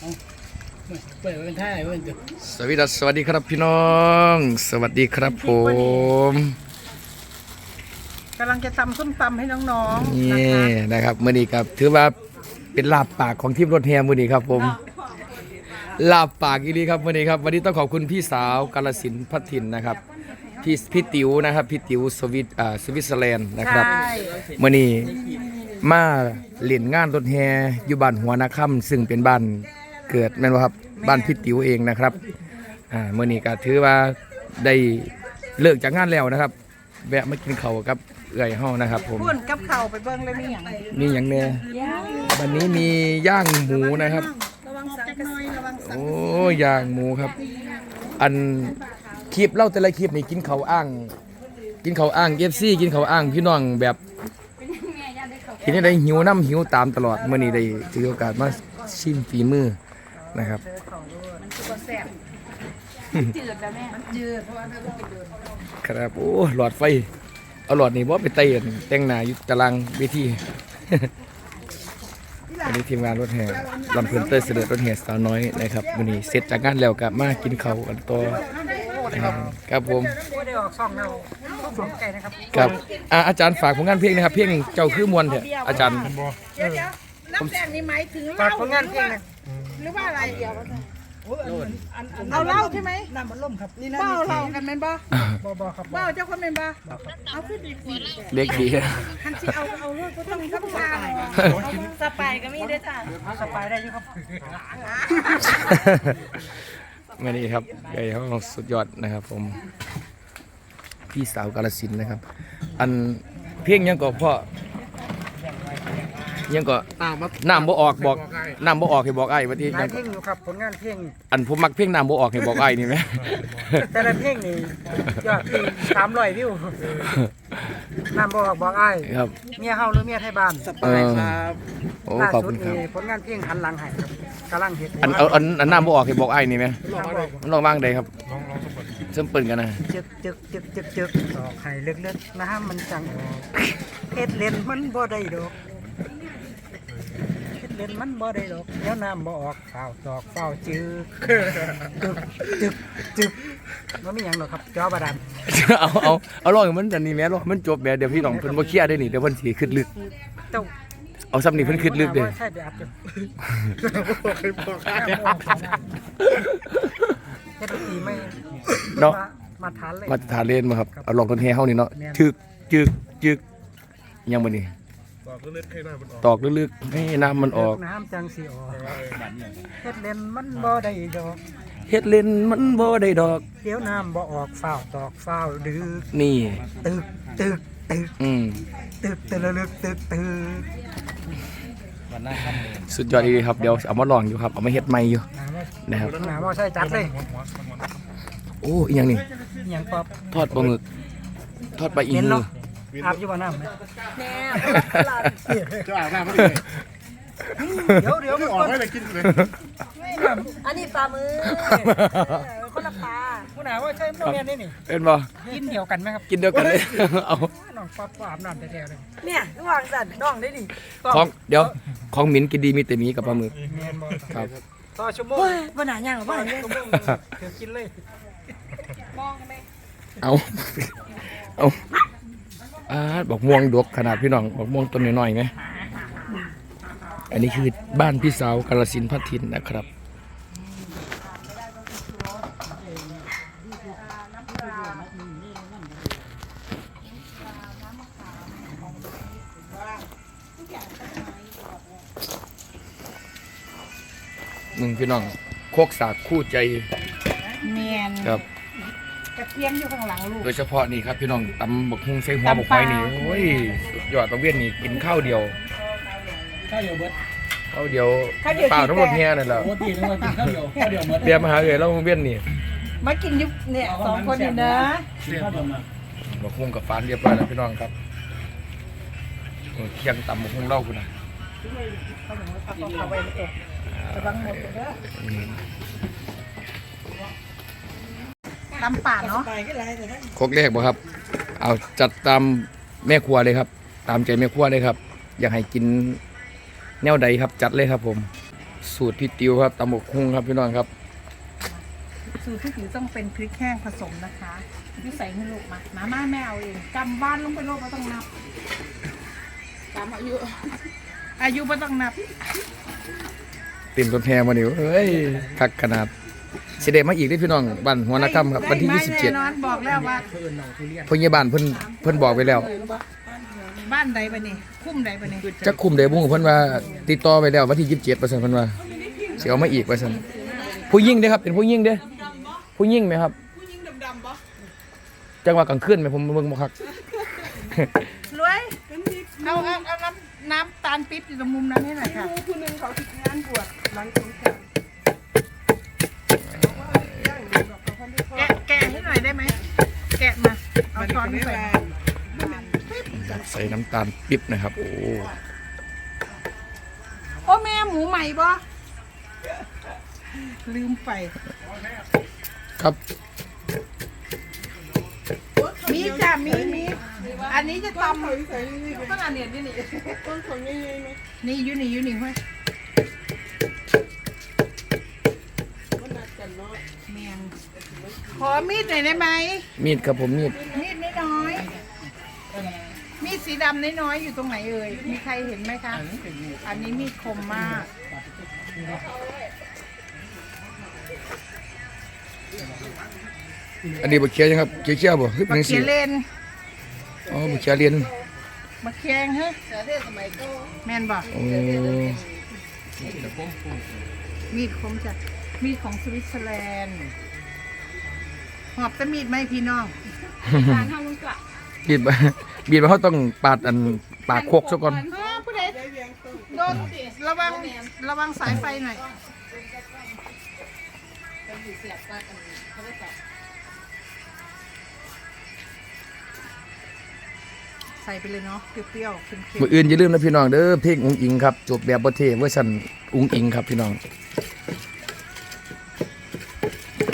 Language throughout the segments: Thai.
สวัสดีครับสวัสดีครับพี่น้อง สวัสดีครับผมกำลังจะตำส้มตำให้น้องๆนะนี่คะนะครับมื่อนี้ครับ ถือว่าเป็นลาบปากของทีมรถแฮมื่อนี้ครับผมลาบปากอีนีครับมื่อนี้ครับ วันนี้ต้องขอบคุณพี่สาวกาลสินธุ์พัฒถิ่นนะครับพี่พี่ติ๋วนะครับพี่ติ๋วสวิตอ่าสวิตเซอร์แลนด์นะครับใช่มื่อนี้มาเล่นงานรถแฮอยู่บ้านหัวนาค่ำซึ่งเป็นบ้าน เกิดแม่นบ่ครับบ้านพี่ติ๋วเองนะครับอ่ามื่อนี้ก็ถือว่าได้เลิกจากงานแล้วนะครับ แวะมากินข้าวกับเอื่อยเฮานะครับผมพูนกับเข่าวไปเบิ้งเลยมีอย่างมีอย่างแน่วันนี้มีย่างหมูนะครับ ระวังสักหน่อยระวังสักโอ้ย่างหมูครับ อันคลิปเล่าแต่ละคลิปนี่กินเขาวอ้าง กินเขาวอ้างเอฟซีกินเขาวอ้างพี่น้องแบบทีนี้ได้หิวน้ำหิวตามตลอดเมื่อนี้ได้ถือโอกาสมาชิมฝีมือ นะครับครับโอ้หลอดไฟ เอาหลอดนี่ว่าไปเตนแต่งหน้าอยู่ตารางเวทีวันนี้ทีมงานรถแห่ลำเพลินเตอร์เสด็จรถแห่สาวน้อยนะครับวันนี้เสร็จจากงานแล้วกลับมากินข้าวกันต่อนะครับครับผมไม่ได้ออกซ่องเราต้องสวมไก่นะครับครับอ่าอาจารย์ฝากผลงานเพลงนะครับ เพลงเจ้าคือมวลเถอะอาจารย์เดี๋ยวเดี๋ยวน้ำแดงนี่หมายถึงเหฝาล้ากผลงานเพลงนะ หรือว่าอะไรเดี๋ยวเอาเหล้าใช่ไหมน้ำมันล่มครับนี่นะเบ้าเหล้ากันเป็นบ่บ่บ่ครับเบ้าเจ้าคนเป็นบ่เอาขึ้นดีดีเล็กดีหันสิเอาเอาเรื่องก็ต้องทำทางสไปก็มีด้วยจ้ะสบายได้อยู่ครับไม่นี่ครับใหญ่เขาสุดยอดนะครับ ผม พี่สาวกาลสินธุ์นะครับ อันเพลงยังก็พ่อ ยังก็ตามมาน้ำบ่ออกบอกน้ำบ่ออกให้บอกไอ้ายว่าที่หลายัยงเพลก็งอยู่ครับผลงานเพลงอันผมมักเพลงน้ำบ่ออกให้บอกไอ้ายนี่ไหม แต่ละเพลงนี่ยอดตีสามร้อยวิวน้ำบอกบอกอ้ายครับ เมียเฮาหรือเมียไทยบ้านเออโอ้ล่าขอบสุคุดณครับ นี่ผลงานเพลงหันหลังให้ครับกำลังเฮ็ดอันเอาอันอันน้ำบ่ออกให้บอกไอ้ายนี่ไหมน้ำบอกมันลองบ้างใดครับเริ่มเปิดกันนะจึกจึกจึกจึกจึกตอกให้เลือกๆน้ำมันจังออกเฮ็ดเล่นมันบ่ได้ดอก เฮ็ดเล่นมันบ่ได้ดอกเดี๋ยวน้ำบ่ออกเฝ้าตอกเฝ้าจึกจึกจึกจึกบ่มีหยังหรอกครับจอบาดาลเอาเอาเอาลองให้มันอันนี้แม่ลองให้มันจบแม่เดี๋ยวพี่น้องเพิ่นบ่เคลียร์ได้นี่เดี๋ยวเพิ่นสิขึ้นลึก เจ้าเอาซ้ำนี่เพิ่นขึ้นลึกเด้อ ใช่ไปอัดอยู่เฮ็ดดนตรีไม่เนาะ มาทานเลย มาตรฐานเล่นมาครับเอาลองต้นแฮเฮานี่เนาะถึกจึกจึกยังบ่นี่ ตอกลึกๆให้น้ำมันออก น้ำจังสิออกเฮ็ดเล่นมันบ่ได้ดอก เฮ็ดเล่นมันบ่ได้ดอก เดี๋ยวน้ำบ่ออกฝ้าวตอกฝ้าวดึกนี่ ตึกตึกตึกอืมตึกตะละลึกตึกตึกสุดยอดดีครับเดี๋ยวเอามาลองอยู่ครับเอามาเฮ็ดใหม่อยู่นะครับหนาว่าใช่จัดเลยโอ้อีหยังนี่อหยังป๊อบทอดปลาหมึกทอดปลาอีเห็นหือเนาะ อาบอยู่บ่น้ำไหมแน่จะอาบน้ำไม่ได้เดี๋ยวเดี๋ยวไม่ออกไม่ได้กินเลยอันนี้ปลามือคนละปลาผู้หนาว่าใช่โมเมนนี่นี่เป็นบ่กินเดียวกันไหมครับกินเดียวกันเลยเอาน้องป๊อบก็อาบน้ำแท้ๆเลยเนี่ยระหว่างสันน้องได้ดิของเดี๋ยวของหมินกินดีมีแต่หมีกับปลาหมึกเมียนบ่ครับต่อชั่วโมงโอ้ยปัญหาอย่างหรอป่ะเนี่ยเดี๋ยวกินเลยเอาเอา อ่าบอกม่วงดกขนาดพี่น้องบอกม่วงต้นน้อยๆไหมอันนี้คือบ้านพี่สาวกาลสินธุ์พัทินนะครับหนึ่งพี่น้องโคกสากคู่ใจเมียนครับก ระเทียมอยู่ข้างหลังลูก โดยเฉพาะนี่ครับพี่น้องตำบักฮุงใส่หัวบักไฟนี่โอ้ยสุดยอดตะเวียนนี่กินข้าวเดียวข้าวเดียวเบิดข้าวเดียวเปล่าทั้งหมดเฮียนั่นแหละโอ้ตีนึงว่ากินข้าวเดียวข้าวเดียวเบิดเบียร์มาหาเอ๋แล้วเวียนนี่มากินอยุบเนี่ยสองคนอยู่นะข้าวเดียวมาบักฮุงกับฟานเรียบร้อยแล้วพี่น้องครับโอ้ยเคียงตำบักฮุงเล่าคุณนะเอาไว้เลยระวังหมดเด้ออืม ตำป่าเนาะโคกแรกบ่ครับ เอาจัดตามแม่ครัวเลยครับ ตามใจแม่ครัวเลยครับ อยากให้กินแนวใดครับจัดเลยครับผม สูตรพี่ติวครับตำบกคุ้งครับพี่น้องครับ สูตรที่ถือต้องเป็นพริกแห้งผสมนะคะนี่ใส่ให้ลูกมามาม่าแม่เอาเองกำบ้านลงไปโลกไม่ต้องนับกำอายุ อายุไม่ต้องนับเต็มต้นแพมาดิเอ้ยคักขนาด สิเดมาอีกได้อพี่น้องบ้านหัวนาคำครับวันที่ ได้27แน่นอนบอกแล้วว่าพยาบาลเพิ่นเพิ่นบอกไว้แล้วบ้านใดปะนี่คุ้มใดปะนี่จักคุมได้บุ้งเพิ่นว่าติดต่อไปแล้ววันที่ 27ว่าซั่นเพิ่นว่าสิเอามาอีกว่าซั่นผู้หญิงเด้อครับเป็นผู้หญิงเด้อผู้หญิงไหมครับผู้หญิงดำๆบ่จังหวะกลางคืนไหมผมเบิ่งบ่คัก รวยเอาเอาเอาน้ำน้ำตาลปิ๊บอยู่ตรงมุมนั้นให้หน่อยค่ะ ผู้นึงเขาติดงานบวชหลังสงกรานต์แกะแกะให้หน่อยได้ไหมแกะมาเอาช้อนใส่ใส่น้ำตาลปิ๊บนะครับ โอ้โอ้แม่หมูใหม่บ่ลืมไปครับ มีจ้ะมีมีอันนี้จะตำต้องอันเนียนนี่นี่นี่อยู่นี่อยู่นี่เว้ยเมียงขอมีดหน่อยได้ไหม มีดครับผมมีดมีดน้อยๆมีด สีดำน้อยๆอยู่ตรงไหนเอ่ย มีใครเห็นไหมคะ อันนี้มีดคมมาก อันนี้บ่เคี้ยวยังครับเคี้ยวเคี้ยวบ่คือเป็บันกจังเขีซี่ยเลนอ๋อบ่เคี้ยวเรียนบักเคียงฮะแม่นบ่โอ้มีดคมจากมีดของสวิตเซอร์แลนด์ หอบแต่มีดไหมพี่น้อง บีบบีบเขาต้องปาดอันปาดโคกซะก่อนเออผู้ใดโดนระวังระวังสายไฟหน่อยใส่ไปเลยเนาะเปรี้ยวๆเค็มมื้ออื่นอย่าลืมนะพี่น้องเด้อเพลงอุ้งอิงครับจบแบบบ่เท่เวอร์ชันอุ้งอิงครับพี่น้อง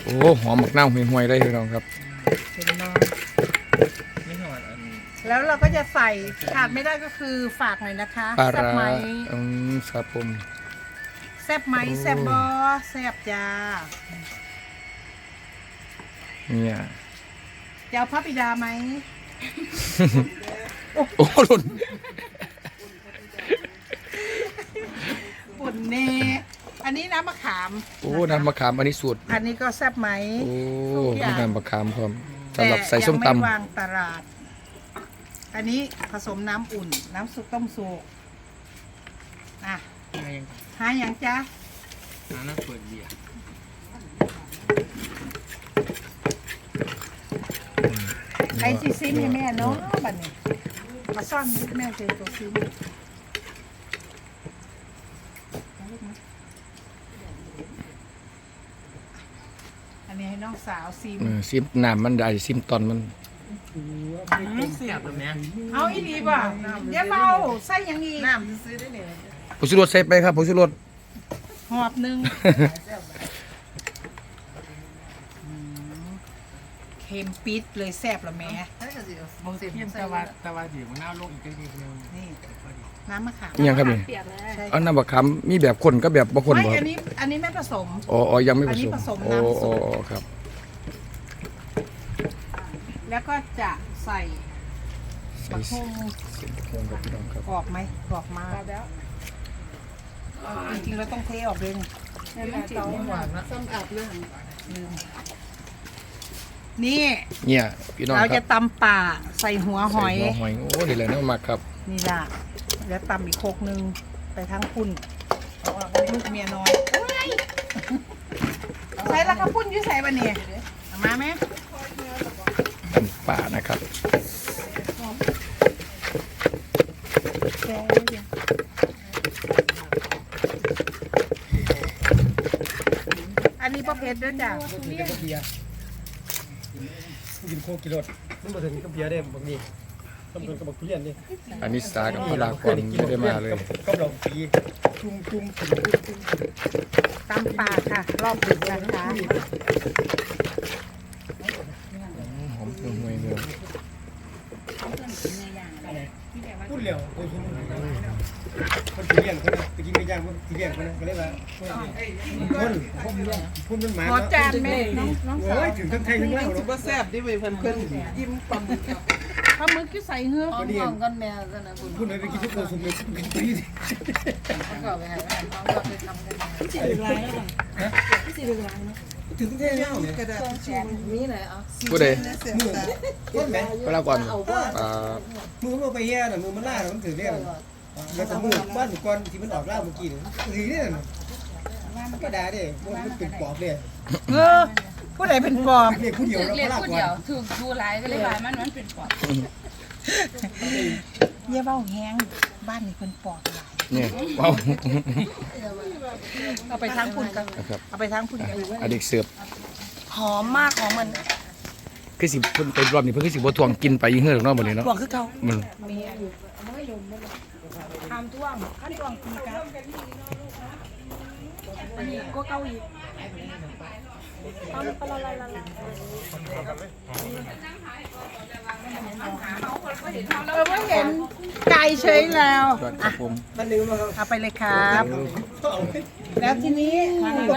โอ้หอมบักนาวห่วยๆเลยพี่น้องครับๆเห็นเนาะ แล้วเราก็จะใส่ขาดไม่ได้ก็คือฝากหน่อยนะคะปลาแซ่บร้าไหมอืมครับผม แซ่บไหมโอ้ แซ่บบอแซ่บจ้าเนี่ยจะเอาพระบิดาไหมโอ้หล่นปุ่นเน่อันนี้น้ำมะขามโอ้น้ำมะขามอันนี้สูตรอันนี้ก็แซ่บไหม โอ้ทุกอย่างน้ำมะขามพร้อมสำหรับใส่ส้มแต่ยังตำ ไม่วางตลาด อันนี้ผสมน้ำอุ่น น้ำซุปต้มสุกอะหาอย่างจ้าไอซิซิมให้แม่เนาะบัดนี้มาซ่อนนิดแม่เจอตัวซิมอันนี้ให้น้องสาวซิม เออซิมน้ำมันได้ซิมตอนมัน เอาอีดีป่ะเดี๋ยวเมาใส่หยังอีกน้ำซื้อได้เลยผงชูรสใส่ไปครับผงชูรสหอบหนึ่งเค็มปิดเลยแซ่บละแม่บางทีแต่ว่าแต่ว่าสิมันน่าลงอีกนิดนึงนี่น้ำมะขามอิหยังครับนี่ใช่เอาน้ำมะขามมีแบบคนก็แบบบ่คนไม่บ่คอัรับนนี้อันนี้ไม่ผสมอ๋ออ๋อยังไม่ผอันนี้สมผสมโอ้น้ำซุปอ๋ออ๋อครับ แล้วก็จะใส่ใส่บักฮงเส้นเครื่องครับพี่น้องครับกรอบไหมกรอบมากจริงๆเราต้องเทออกเลยนี่เนี่ยพี่น้องคเรารับจะตำป่าใส่หัวหอย ใส่หัวหอยโอ้นี่แหละเนาะมากครับนี่ล่ะแล้วตำอีกโคกนึงไปทั้งคุณลูกเมียน้อยโอ้ยใส่แล้วข้าวปุ้นอยุ่ใส่บะเนี่ยเอามาไหมตัน ป่านะครับแกะเลยเดี๋ยวอันนี้ประเภทด้วยจ้ะกินโคกิโลมันบ่ถึงกับเบียร์ได้บางนี้ต้องเป็นกับบักทุเรียนนี่อันนี้สากับพลากรไม่ได้มาเลยกับดอกปีจุ่มจุ่มกินตำป่าค่ะ รอบดึกนะคะ หอมเครื่องห่วยเลย พูดเร็วโดยที่มันคนที่เลี้ยงคนไปกินไม่ย่างคนที่เลี้ยงคนก็เลยว่าคนคนมันหมาขอจานแม่น้องน้องสาวโอ้ยถึงทั้งไทยทั้งลาวถือว่าแซ่บดิเว้ยเพิ่นเพิ่นยิ้มปลาหมึกอะปลาหมึกที่ใส่เหือห้องห้องกันแมวกันนะคุณคุณไปกินทุกคนสมมติกินตัวนี้ก็ไปให้แม่ห้องก็ไปทำกันสี่ถึงลายแล้วล่ะสี่ถึงลายเนาะ ถึงทั้งไทยทั้งลาวเนี่ยกระดาษทิชชู่มีไหนอะผู้ใดแซ่บตาคนแม่เวลาก่อนอ่ามือมันไปแย่น่ะมือมันล่าน่ะมันถือเรื่องแล้วก็มือบ้านก่อนที่มันออกล่าเมื่อกี้นี่ถือเนี่ยธรรมดาเด้มันเป็นปอบเลยเออผู้ใดเป็นปอบเรียกผู้เดียวแล้วเรียก็กลาผู้ก่อเดียวนถูกดูหลายก็เลยว่ามันมันเป็นปอบเยี่ยเบ้าแห้งบ้านนี่เป็นปอบหลาย นี่ว้าวเอาไปทางคุณกันนะครับเอาไปทางคุณกันอเด็กเสิร์ฟหอมมากของมันคือสิเพิ่นไปรอบนี้เพิ่นคือสิบ่ทวงกินไปอีเฮือหรอกเนาะบัดนี้เนาะห่วงคือเขามันทำท่วงขั้นท่วงปีกับอันนี้ก็เกาอีกเอาไปละละละละ เออว่าเห็นไก่เฉยแล้วครับผมมันนึงมาครับเอาไปเลยครับเอาไปแล้วทีนี้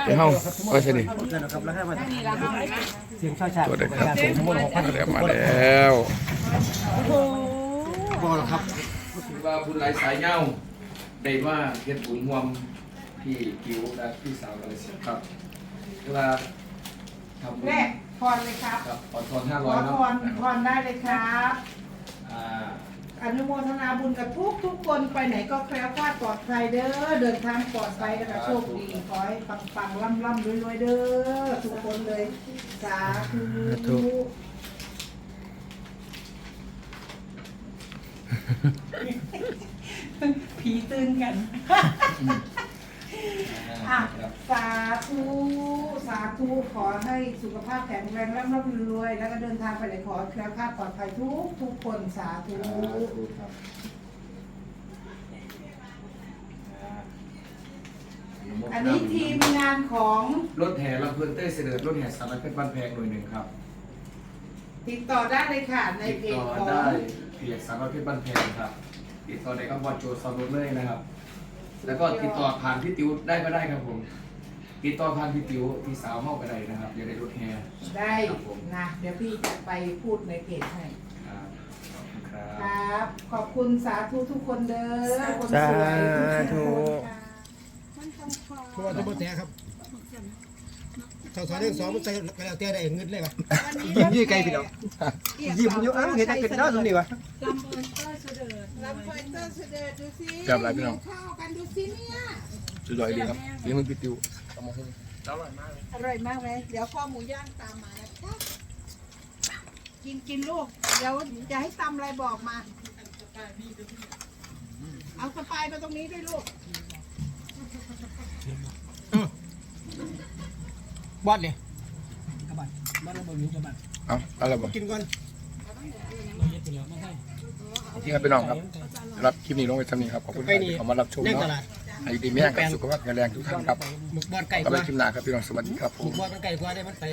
ไปเฮาไว้ซะดินะครับแล้วให้มานี่ละห้าไหมเสียงชาชาตัวเด็กครับทั้งหมด6,000มาแล้วมาแล้วบ่หรอกครับว่าบุญหลายสายเหย้าได้ว่าเฮ็ดบุญร่วมพี่กิวและพี่สาวกันเลยครับคือว่าทำบุญแรก พรเลยครับกับขอทอนขอ500เนาะพรพรได้เลยครับ อ่าอนุโมทนาบุญกับทุกทุกคนไปไหนก็แคล้วคลาดปลอดภัยเด้อเดินทางปลอดภัยนะคะโชคดีขอให้ปังปังๆร่ำร่ำรวยรวยๆเด้อทุกคนเลยสาธุผีตื่นกัน อะสาธุสาธุขอให้สุขภาพแข็งแรงร่ำร่ำรวย แล้วก็เดินทางไปไหนขอให้แคล้วคลาดปลอดภัยทุกทุกคนสาธุอันนี้ทีมงานของรถแห่ลำเพลินเต้ยเสด็จรถแห่สารเพชรบ้านแพงหน่วยหนึ่งครับติดต่อได้เลยค่ะในติดเพจต่อของ ได้เพจสารเพชรบ้านแพงครับ ติดต่อได้กับบอลโจซอนโรเลยนะครับ แล้วก็ติดต่อผ่านพี่ติ๋วได้ก็ได้ครับผม ติดต่อผ่านพี่ติ๋วพี่สาวเมาก็ได้นะครับอย่าได้รถแห่ได้ครับผมนะเดี๋ยวพี่จะไปพูดในเพจให้ครับขอบคุณครัคบรับ ขอบคุณสาธุทุกคนเด้อคนสวยทุกคนค่ะเพราะว่าจะบ่แตะครับ สาวสาวเรื่องสองมันใส่กระแล้วแต่ได้เงินเลยป่ะยิ้มยี่ไกลพี่น้องยิ้มอยู่อ้าวเห็นแต่เป็นน้องตรงนี้วะลำเพิ่นเตอร์เสด็จดูสิจับอะไรพี่น้องข้าวกันดูสิเนี่ยสุดยอดดีครับเลี้ยงมันพี่ติ๋วตำมะฮุ่งอร่อยมากเลยเดี๋ยวข้อหมูย่างตามมานะคะกินกินลูกเดี๋ยวจะให้ตำอะไรบอกมาเอาสปายมาตรงนี้ด้วยลูก บอดเนี่ยกระบาดบอดแล้วบอดอยู่กระบาดเอาอะไรบ่กินก่อนที่ครับพี่น้องครับ รับคลิปนี้ลงไปทำนี้ครับขอบคุณที่เข้ามารับชมเล่นตเนาะลาดให้ดีมีแรงกับสุขภาพแข็งแรงทุกท่านครับหมึกบอดไก่กก็ไปว่าคลิปหน้าครับพี่น้องสวัสดีครับผหมึมกบอดมันไก่กว่าได้มันไป